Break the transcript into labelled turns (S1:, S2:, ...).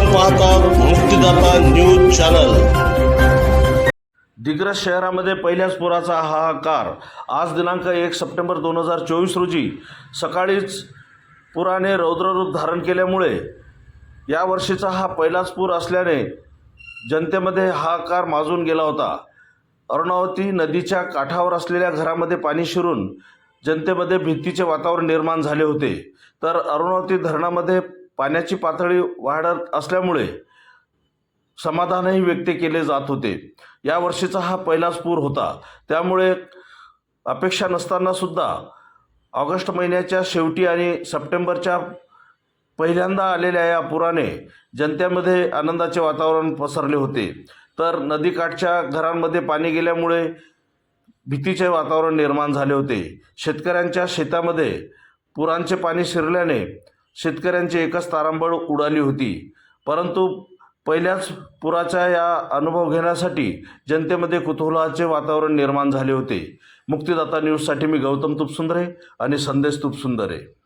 S1: आपण पाहत आहोत मुक्तीदाता न्यूज चॅनल.
S2: दिग्रस शहरामध्ये पहिल्याच पुराचा हाहाकार. आज दिनांक एक सप्टेंबर दोन हजार चोवीस रोजी सकाळीच पुराने रौद्ररूप धारण केल्यामुळे या वर्षीचा हा पहिलाच पूर असल्याने जनतेमध्ये हाहाकार माजून गेला होता. अरुणावती नदीच्या काठावर असलेल्या घरामध्ये पाणी शिरून जनतेमध्ये भीतीचे वातावरण निर्माण झाले होते. तर अरुणावती धरणामध्ये पाण्याची पातळी वाढत असल्यामुळे समाधानही व्यक्त केले जात होते. या वर्षीचा हा पहिलाच पूर होता. त्यामुळे अपेक्षा नसताना सुद्धा ऑगस्ट महिन्याच्या शेवटी आणि सप्टेंबरच्या पहिल्यांदा आलेल्या या पुराने जनतेमध्ये आनंदाचे वातावरण पसरले होते. तर नदीकाठच्या घरांमध्ये पाणी गेल्यामुळे भीतीचे वातावरण निर्माण झाले होते. शेतकऱ्यांच्या शेतामध्ये पुरांचे पाणी शिरल्याने शेतकऱ्यांची एकच तारांबळ उडाली होती. परंतु पहिल्याच पुराचा या अनुभव घेण्यासाठी जनतेमध्ये कुतूहलाचे वातावरण निर्माण झाले होते. मुक्तिदाता न्यूजसाठी मी गौतम तुपसुंदरे आणि संदेश तुपसुंदरे.